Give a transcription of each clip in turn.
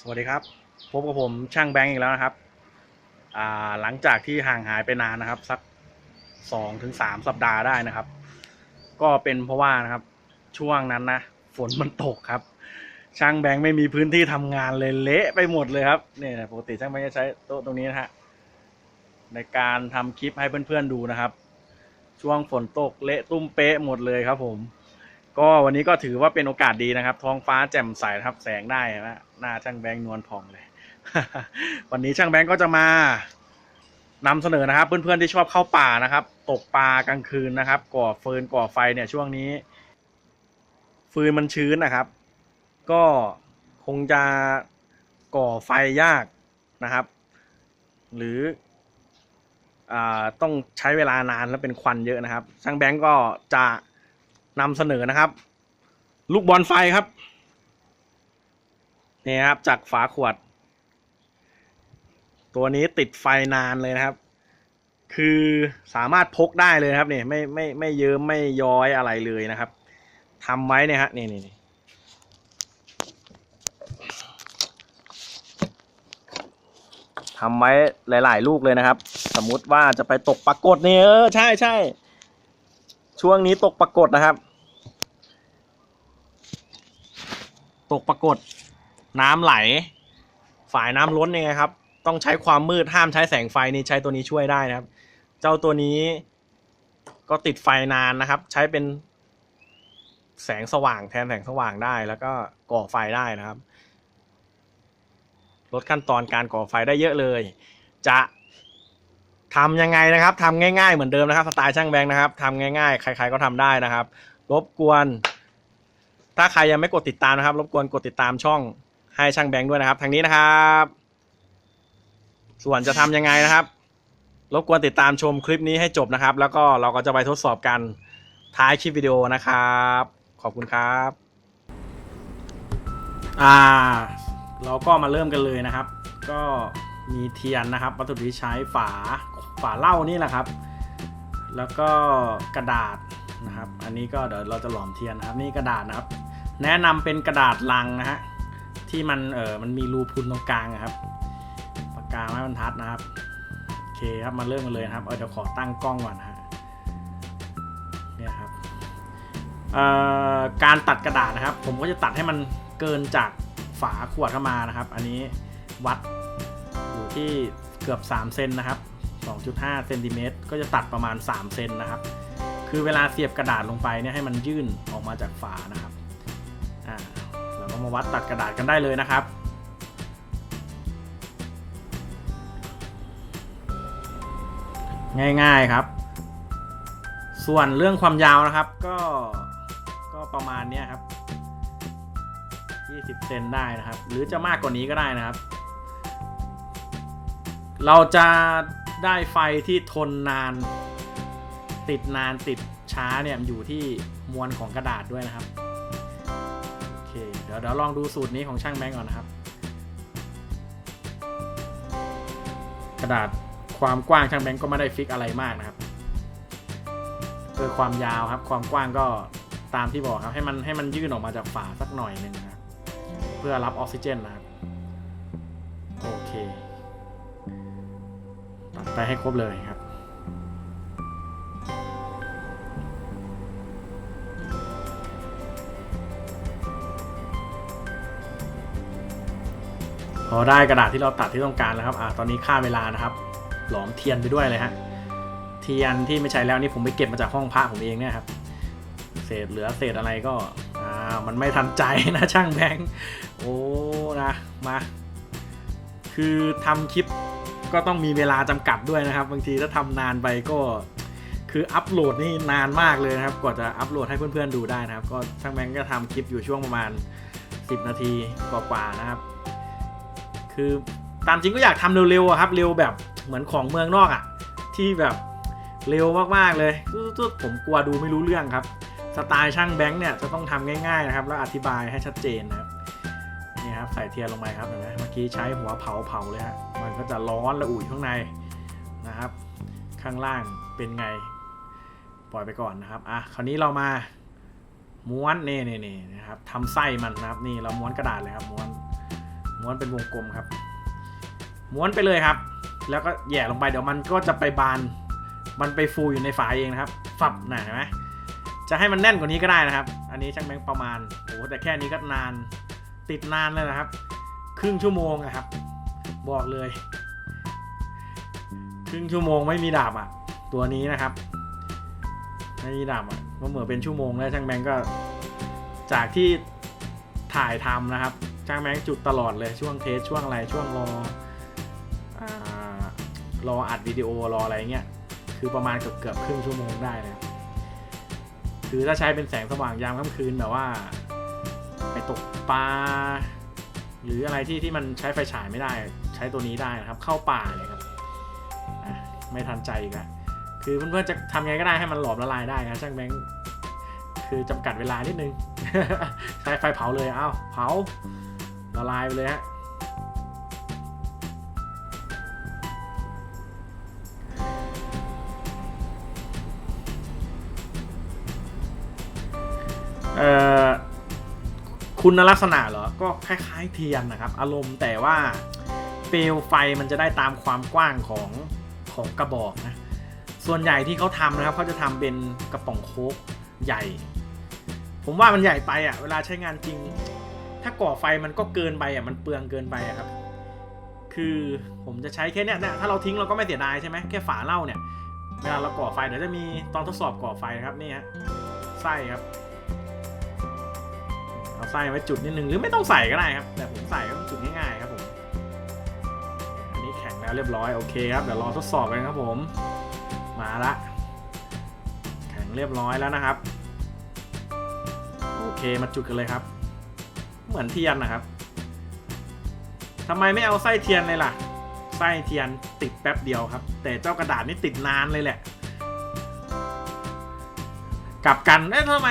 สวัสดีครับพบกับผมช่างแบงค์อีกแล้วนะครับ อ่าหลังจากที่ห่างหายไปนานนะครับ สักสองถึงสามสัปดาห์ได้นะครับ ก็เป็นเพราะว่านะครับช่วงนั้นนะฝนมันตกครับ ช่างแบงค์ไม่มีพื้นที่ทำงานเลยเละไปหมดเลยครับเนี่ยปกติช่างแบงค์จะใช้โต๊ะตรงนี้นะฮะในการทำคลิปให้เพื่อนๆดูนะครับ ช่วงฝนตกเละตุ้มเป๊ะหมดเลยครับผม ก็วันนี้ก็ถือว่าเป็นโอกาสดีนะครับ ท้องฟ้าแจ่มใสครับแสงได้นะหน้าช่างแบงค์นวลผ่องเลย วันนี้ช่างแบงค์ก็จะมานำเสนอนะครับ เพื่อนๆที่ชอบเข้าป่านะครับ ตกปลากลางคืนนะครับ ก่อเฟินก่อไฟเนี่ยช่วงนี้ ฟืนมันชื้นนะครับ ก็คงจะก่อไฟยากนะครับ หรืออ่าต้องใช้เวลานานและเป็นควันเยอะนะครับช่างแบงก์ก็จะ นำเสนอนะครับ ลูกบอลไฟครับนี่ครับจากฝาขวด ตัวนี้ติดไฟนานเลยนะครับ คือสามารถพกได้เลยครับเนี่ยไม่ไม่ไม่เยิ้มไม่ย้อยอะไรเลยนะครับทำไว้เนี่ยฮะนี่นี่นี่ทำไว้หลาย ๆ ลูกเลยนะครับ สมมุติว่าจะไปตกปรากฏเนี่ยเออใช่ใช่ช่วงนี้ตกปรากฏนะครับ ตกปรากฏน้ำไหลฝ่ายน้ำล้นยังไงครับ ต้องใช้ความมืดห้ามใช้แสงไฟนี่ใช้ตัวนี้ช่วยได้นะครับ เจ้าตัวนี้ก็ติดไฟนานนะครับ ใช้เป็นแสงสว่างแทนแสงสว่างได้แล้วก็ก่อไฟได้นะครับ ลดขั้นตอนการก่อไฟได้เยอะเลย จะทำยังไงนะครับทำง่าย ๆ เหมือนเดิมนะครับสไตล์ช่างแบงค์นะครับทำง่าย ๆ ใคร ๆก็ทำได้นะครับ รบกวน ถ้าใครยังไม่กดติดตามนะครับ รบกวนกดติดตามช่องให้ช่างแบงค์ด้วยนะครับ ทางนี้นะครับ ส่วนจะทำยังไงนะครับ รบกวนติดตามชมคลิปนี้ให้จบนะครับ แล้วก็เราก็จะไปทดสอบกันท้ายคลิปวิดีโอนะครับ ขอบคุณครับ อ่า เราก็มาเริ่มกันเลยนะครับ ก็มีเทียนนะครับ วัตถุดิบที่ใช้ฝาฝาเหล้านี่แหละครับ แล้วก็กระดาษนะครับ อันนี้ก็เดี๋ยวเราจะหลอมเทียนนะครับ นี่กระดาษนะครับ แนะนำเป็นกระดาษลังนะฮะที่มันเออมันมีรูพุนตรงกลางครับปากกาไม้บรรทัดนะครับโอเคครับมาเริ่มกันเลยนะครับเออเดี๋ยวขอตั้งกล้องก่อนนะฮะเนี่ยครับเอ่อการตัดกระดาษนะครับ ผมก็จะตัดให้มันเกินจากฝาขวดเข้ามานะครับ อันนี้วัดอยู่ที่เกือบ 3 เซนนะครับ 2.5เซนติเมตรก็จะตัดประมาณ 3 เซนนะครับ คือเวลาเสียบกระดาษลงไปเนี่ยให้มันยื่นออกมาจากฝานะครับ เรามาวัดตัดกระดาษกันได้เลยนะครับ ง่ายๆครับ ส่วนเรื่องความยาวนะครับก็ก็ประมาณนี้ครับ20เซนได้นะครับ หรือจะมากกว่านี้ก็ได้นะครับ เราจะได้ไฟที่ทนนาน ติดนานติดช้าเนี่ยอยู่ที่มวลของกระดาษด้วยนะครับ ยวเดี๋ยวลองดูสูตรนี้ของช่างแบงก์ก่อนนะครับ กระดาษความกว้างช่างแบงก์ก็ไม่ได้ฟิกอะไรมากนะครับเพื่อความยาวครับ ความกว้างก็ตามที่บอกครับ ให้มันให้มันยื่นออกมาจากฝาสักหน่อยหนึ่งนะครับเพื่อรับออกซิเจนนะครับโอเคตัดไปให้ครบเลยครับ พอได้กระดาษที่เราตัดที่ต้องการแล้วครับอ่าตอนนี้ค่าเวลานะครับ หลอมเทียนไปด้วยเลยฮะเทียนที่ไม่ใช้แล้วนี่ผมไปเก็บมาจากห้องพระผมเองเนี่ยครับ เศษเหลือเศษอะไรก็อ่ามันไม่ทันใจนะช่างแบงค์โอ้นะมา คือทำคลิปก็ต้องมีเวลาจำกัดด้วยนะครับ บางทีถ้าทำนานไปก็คืออัปโหลดนี่นานมากเลยนะครับกว่าจะอัปโหลดให้เพื่อนๆดูได้นะครับ ก็ช่างแบงค์ก็ทำคลิปอยู่ช่วงประมาณ 10 นาทีกว่าๆนะครับ คือตามจริงก็อยากทำเร็วๆครับ เร็วแบบเหมือนของเมืองนอกอะ ที่แบบเร็วมากๆเลยตุ๊ดๆผมกลัวดูไม่รู้เรื่องครับ สไตล์ช่างแบงค์เนี่ยจะต้องทำง่ายๆนะครับ แล้วอธิบายให้ชัดเจนนะครับนี่ครับใส่เทียนลงไปครับเห็นไหมเมื่อกี้ใช้หัวเผาเผาเลยฮะมันก็จะร้อนระอุยข้างในนะครับ ข้างล่างเป็นไง ปล่อยไปก่อนนะครับอะคราวนี้เรามาม้วนนี่นี่นี่นะครับทำไส้มันนะครับนี่เราม้วนกระดาษเลยครับม้วน ม้วนเป็นวงกลมครับ ม้วนไปเลยครับ แล้วก็แหย่ลงไปเดี๋ยวมันก็จะไปบาน มันไปฟูอยู่ในฝาเองนะครับ ฝับหนาเห็นไหมจะให้มันแน่นกว่านี้ก็ได้นะครับ อันนี้ช่างแบงค์ประมาณโอ้แต่แค่นี้ก็นาน ติดนานเลยนะครับ ครึ่งชั่วโมงนะครับ บอกเลย ครึ่งชั่วโมงไม่มีดาบอะ ตัวนี้นะครับ ไม่มีดาบอะก็เหมือนเป็นชั่วโมงแล้วช่างแบงค์ก็ จากที่ถ่ายทำนะครับ ช่างแบงค์จุดตลอดเลยช่วงเทสช่วงอะไรช่วงรอรออัดวิดีโอรออะไรเงี้ยคือประมาณเกือบเกือบครึ่งชั่วโมงได้นะคือถ้าใช้เป็นแสงสว่างยามค่ำคืนแบบว่า ไปตกปลาหรืออะไรที่ที่มันใช้ไฟฉายไม่ได้ ใช้ตัวนี้ได้นะครับ เข้าป่าเลยครับไม่ทันใจอีกแล้วคือเพื่อนๆจะทำไงก็ได้ให้มันหลอมละลายได้นะช่างแบงค์คือจำกัดเวลานิดนึง ใช้ไฟเผาเลย เอ้าเผา ละลายไปเลยฮะเอ่อคุณลักษณะเหรอ ก็คล้าย ๆ เทียนนะครับ อารมณ์แต่ว่าเปลวไฟมันจะได้ตามความกว้างของของกระบอกนะ ส่วนใหญ่ที่เขาทำนะครับเขาจะทำเป็นกระป๋องโค้กใหญ่ ผมว่ามันใหญ่ไปอะ เวลาใช้งานจริง ถ้าก่อไฟมันก็เกินไปอะมันเปลืองเกินไปอะครับ คือผมจะใช้แค่เนี้ยเนี่ยถ้าเราทิ้งเราก็ไม่เสียดายใช่ไหมแค่ฝาเหล้าเนี่ยเวลาเราก่อไฟเดี๋ยวจะมีตอนทดสอบก่อไฟนะครับนี่ฮะไส้ครับเอาไส้ไว้จุดนิดนึงหรือไม่ต้องใส่ก็ได้ครับ แต่ผมใส่ก็จุดง่ายๆครับผมอันนี้แข็งแล้วเรียบร้อยโอเคครับเดี๋ยวรอทดสอบกันครับผมมาละแข็งเรียบร้อยแล้วนะครับ โอเคมาจุดกันเลยครับ เหมือนเทียนนะครับทำไมไม่เอาไส้เทียนเลยล่ะ ไส้เทียนติดแป๊บเดียวครับ แต่เจ้ากระดาษนี่ติดนานเลยแหละ กลับกันเอ๊ะทำไม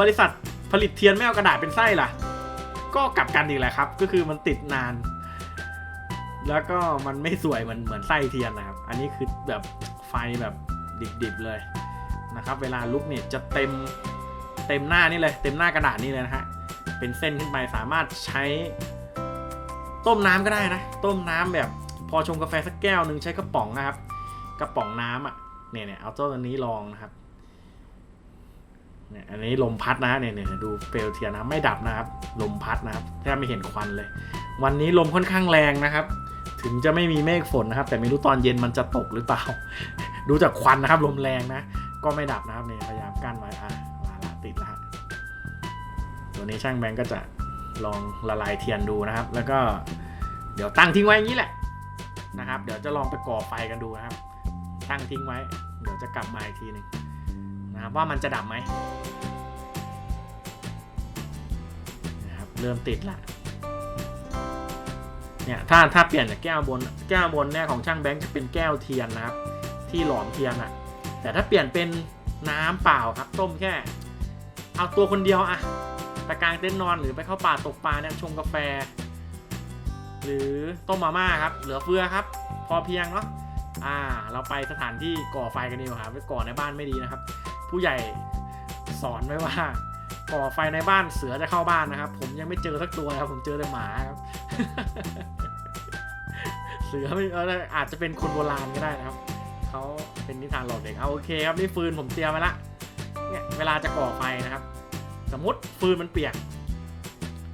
บริษัทผลิตเทียนไม่เอากระดาษเป็นไส้ล่ะ ก็กลับกันอีกแหละครับ ก็คือมันติดนาน แล้วก็มันไม่สวยเหมือนเหมือนไส้เทียนนะครับ อันนี้คือแบบไฟแบบดิบๆเลยนะครับ เวลาลุกเนี่ยจะเต็มเต็มหน้านี่เลย เต็มหน้ากระดาษนี่เลยนะฮะ เป็นเส้นขึ้นไปสามารถใช้ต้มน้ำก็ได้นะ ต้มน้ำแบบพอชงกาแฟสักแก้วหนึ่งใช้กระป๋องนะครับ กระป๋องน้ำอะเนี่ยเนี่ยเอาต้นอันนี้ลองนะครับเนี่ยอันนี้ลมพัดนะฮะเนี่ยเนี่ยดูเปลวเทียนนะไม่ดับนะครับ ลมพัดนะครับแทบไม่เห็นควันเลย วันนี้ลมค่อนข้างแรงนะครับ ถึงจะไม่มีเมฆฝนนะครับ แต่ไม่รู้ตอนเย็นมันจะตกหรือเปล่า ดูจากควันนะครับ ลมแรงนะ ก็ไม่ดับนะครับเนี่ยพยายามกั้นไว้อะมาละติดละ ตัวนี้ช่างแบงก์ก็จะลองละลายเทียนดูนะครับ แล้วก็เดี๋ยวตั้งทิ้งไว้อย่างนี้แหละนะครับ เดี๋ยวจะลองไปก่อไฟกันดูนะครับ ตั้งทิ้งไว้ เดี๋ยวจะกลับมาอีกทีหนึ่งนะครับว่ามันจะดับไหมนะครับเริ่มติดละเนี่ยถ้าถ้าเปลี่ยนจากแก้วบนแก้วบนเนี่ยของช่างแบงค์จะเป็นแก้วเทียนนะครับ ที่หลอมเทียนอะแต่ถ้าเปลี่ยนเป็นน้ำเปล่าครับ ต้มแค่ เอาตัวคนเดียวอะ ไปกลางเต็นท์นอนหรือไปเข้าป่าตกปลาเนี่ยชงกาแฟ หรือต้มมาม่าครับ เหลือเฟือครับ พอเพียงเนาะอ่า เราไปสถานที่ก่อไฟกันดีกว่าครับไปก่อในบ้านไม่ดีนะครับ ผู้ใหญ่สอนไว้ว่าก่อไฟในบ้านเสือจะเข้าบ้านนะครับ ผมยังไม่เจอสักตัวนะครับผมเจอแต่หมาครับ เสือไม่เอออาจจะเป็นคนโบราณก็ได้นะครับเขาเป็นนิทานหลอกเด็กเอาโอเคครับนี่ฟืนผมเตรียมไว้ละเนี่ยเวลาจะก่อไฟนะครับ สมมติฟืนมันเปียก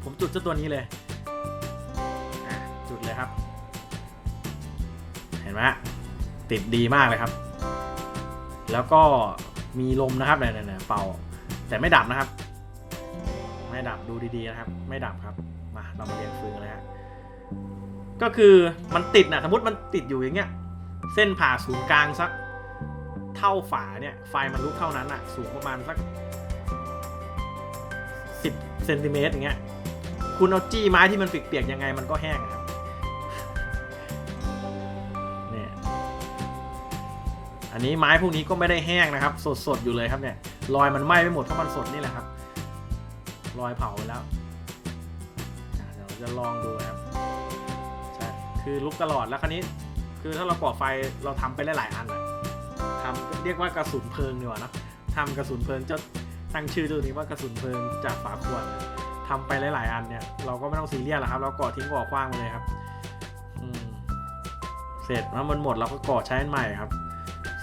ผมจุดเจ้าตัวนี้เลยจุดเลยครับ เห็นไหมติดดีมากเลยครับ แล้วก็มีลมนะครับเนี่ยเนี่ยเป่า แต่ไม่ดับนะครับ ไม่ดับดูดีๆนะครับ ไม่ดับครับ มาเรามาเรียนฟืนกันเลยฮะก็คือมันติดนะสมมติมันติดอยู่อย่างเงี้ย เส้นผ่าศูนย์กลางสักเท่าฝาเนี่ย ไฟมันลุกเท่านั้นอะสูงประมาณสัก เซนติเมตรอย่างเงี้ย คุณเอาจี้ไม้ที่มันเปียกๆยังไงมันก็แห้งครับเนี่ยอันนี้ไม้พวกนี้ก็ไม่ได้แห้งนะครับ สดๆอยู่เลยครับเนี่ยรอยมันไหม้ไปหมดเพราะมันสดนี่แหละครับรอยเผาไปแล้วเดี๋ยวจะลองดูครับใช่คือลุกตลอดแล้วคราวนี้คือถ้าเราก่อไฟเราทำไปหลายๆอันอะทำเรียกว่ากระสุนเพลิงดีกว่านะทำกระสุนเพลิงจะ ตั้งชื่อตัวนี้ว่ากระสุนเพลิงจากฝาขวดทำไปหลาย ๆ อันเนี่ยเราก็ไม่ต้องซีเรียสหรอกครับเราก่อทิ้งก่อขว้างไปเลยครับเสร็จแล้วมันหมดเราก็ก่อใช้อันใหม่ครับ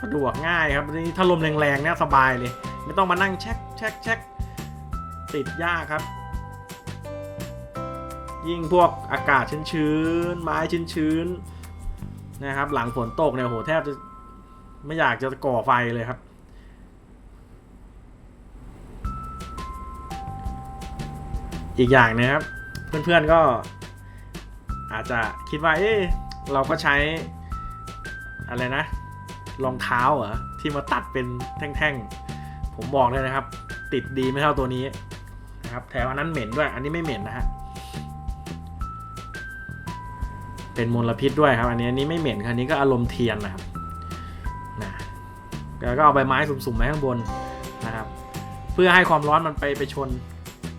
สะดวกง่ายครับนี่ถ้าลมแรงๆเนี่ยสบายเลย ไม่ต้องมานั่งเช็คเช็คเช็คติดยากครับ ยิ่งพวกอากาศชื้นๆไม้ชื้นๆนะครับ หลังฝนตกเนี่ยโหแทบจะไม่อยากจะก่อไฟเลยครับ อีกอย่างนะครับ เพื่อนๆก็อาจจะคิดว่าเอ๊ะเราก็ใช้อะไรนะรองเท้าเหรอที่มาตัดเป็นแท่งๆ ผมบอกเลยนะครับ ติดดีไม่เท่าตัวนี้นะครับแถมอันนั้นเหม็นด้วย อันนี้ไม่เหม็นนะฮะเป็นมลพิษด้วยครับ อันนี้อันนี้ไม่เหม็นครับอันนี้ก็อารมณ์เทียนนะครับนะแล้วก็เอาใบไม้สุ่มๆไว้ข้างบนนะครับ เพื่อให้ความร้อนมันไปไปชน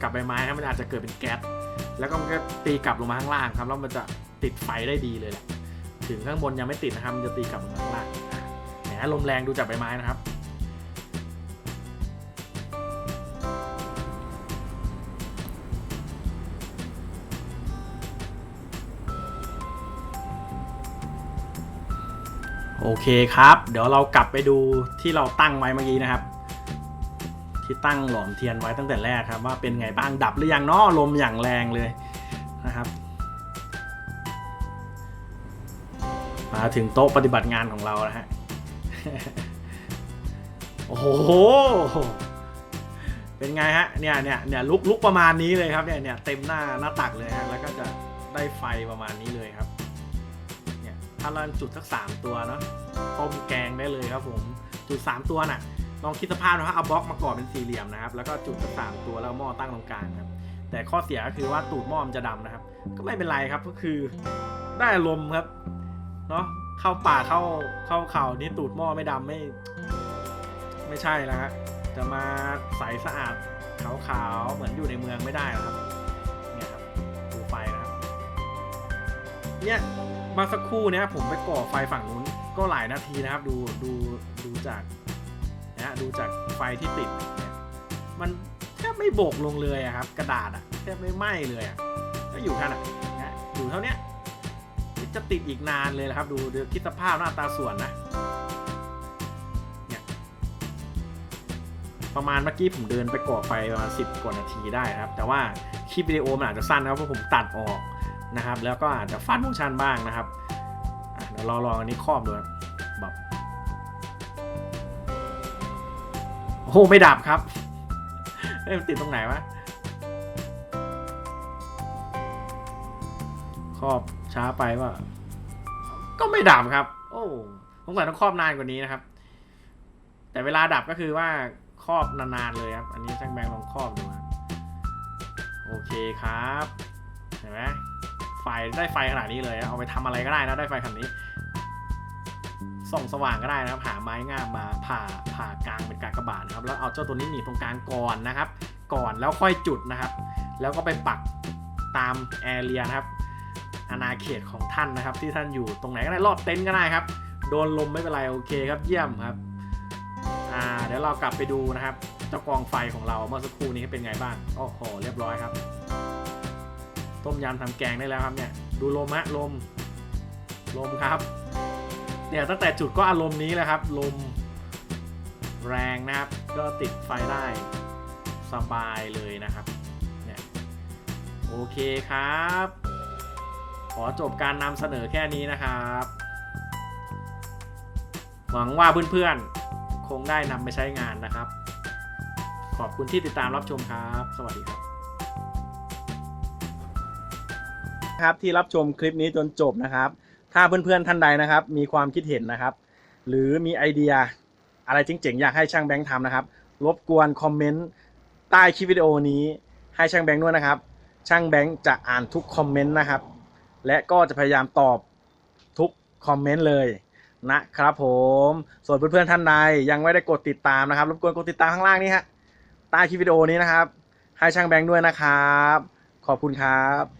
กับใบไม้ครับมันอาจจะเกิดเป็นแก๊สแล้วก็มันก็ตีกลับลงมาข้างล่างครับแล้วมันจะติดไฟได้ดีเลยแหละถึงข้างบนยังไม่ติดนะครับมันจะตีกลับลงมาข้างล่างแหมลมแรงดูจากใบไม้นะครับโอเคครับ เดี๋ยวเรากลับไปดูที่เราตั้งไว้เมื่อกี้นะครับ ที่ตั้งหลอมเทียนไว้ตั้งแต่แรกครับว่าเป็นไงบ้างดับหรือยังเนาะลมอย่างแรงเลยนะครับ มาถึงโต๊ะปฏิบัติงานของเราแล้วฮะโอ้โหเป็นไงฮะเนี่ยเนี่ยเนี่ยลุกลุกประมาณนี้เลยครับเนี่ยเนี่ยเต็มหน้าหน้าตักเลยฮะแล้วก็จะได้ไฟประมาณนี้เลยครับเนี่ยถ้าเราจุดสักสามตัวเนาะต้มแกงได้เลยครับผมจุดสามตัวน่ะ ลองคิดสภาพนะฮะเอาบล็อกมาก่อเป็นสี่เหลี่ยมนะครับ แล้วก็จุดสักสามตัวแล้วหม้อตั้งตรงกลางครับ แต่ข้อเสียก็คือว่าตูดหม้อมันจะดำนะครับ ก็ไม่เป็นไรครับก็คือได้อารมครับเนาะเข้าป่าเข้าเข้าเขานี่ตูดหม้อไม่ดำไม่ ไม่ใช่แล้วฮะจะมาใสสะอาดขาวๆเหมือนอยู่ในเมืองไม่ได้นะครับเนี่ยครับดูไฟนะครับ เนี่ยมาสักครู่เนี้ยผมไปก่อไฟฝั่งนู้นก็หลายนาทีนะครับ ดูดูดูจาก นะดูจากไฟที่ติดเนี่ยมันแทบไม่โบกลงเลยครับ กระดาษอะแทบไม่ไหม้เลยอะก็อยู่ขนาดนะฮะอยู่เท่านี้จะติดอีกนานเลยนะครับ ดูเดี๋ยวคิดสภาพหน้าตาส่วนนะเนี่ยประมาณเมื่อกี้ผมเดินไปก่อไฟประมาณสิบกว่านาทีได้นะครับ แต่ว่าคลิปวิดีโอมันอาจจะสั้นนะครับเพราะผมตัดออกนะครับ แล้วก็อาจจะฟันฟังก์ชันบ้างนะครับเดี๋ยวรอลองอันนี้ครอบดูครับ โอ้โหไม่ดับครับเอ้ยมันติดตรงไหนวะครอบช้าไปว่า ก็ไม่ดับครับ โอ้สงสัยต้องครอบนานกว่านี้นะครับ แต่เวลาดับก็คือว่าครอบนานๆเลยครับ อันนี้ช่างแบงค์ลองครอบดูครับโอเคครับ เห็นไหมไฟได้ไฟขนาดนี้เลย เอาไปทำอะไรก็ได้นะได้ไฟขนาดนี้ ส่องสว่างก็ได้นะครับ หาไม้งามมาผ่าผ่ากลางเป็นกากบาทนะครับ แล้วเอาเจ้าตัวนี้หนีตรงกลางก่อนนะครับ ก่อนแล้วค่อยจุดนะครับ แล้วก็ไปปักตามแอเรียนะครับอาณาเขตของท่านนะครับ ที่ท่านอยู่ตรงไหนก็ได้รอบเต็นท์ก็ได้ครับ โดนลมไม่เป็นไรโอเคครับเยี่ยมครับอ่าเดี๋ยวเรากลับไปดูนะครับเจ้ากองไฟของเราเมื่อสักครู่นี้เป็นไงบ้างโอ้โหเรียบร้อยครับ ต้มยำทำแกงได้แล้วครับเนี่ยดูลมฮะลมลมครับ เนี่ยตั้งแต่จุดก็อารมณ์นี้แหละครับ ลมแรงนะครับ ก็ติดไฟได้สบายเลยนะครับเนี่ยโอเคครับ ขอจบการนำเสนอแค่นี้นะครับ หวังว่าเพื่อนๆ คงได้นำไปใช้งานนะครับ ขอบคุณที่ติดตามรับชมครับ สวัสดีครับครับที่รับชมคลิปนี้จนจบนะครับ ถ้าเพื่อนๆท่านใดนะครับ มีความคิดเห็นนะครับ หรือมีไอเดียอะไรเจ๋งๆ อยากให้ช่างแบงค์ทำนะครับ รบกวนคอมเมนต์ใต้คลิปวิดีโอนี้ให้ช่างแบงค์ด้วยนะครับ ช่างแบงค์จะอ่านทุกคอมเมนต์นะครับ และก็จะพยายามตอบทุกคอมเมนต์เลยนะครับผม ส่วนเพื่อนๆท่านใดยังไม่ได้กดติดตามนะครับ รบกวนกดติดตามข้างล่างนี้ฮะใต้คลิปวิดีโอนี้นะครับ ให้ช่างแบงค์ด้วยนะครับ ขอบคุณครับ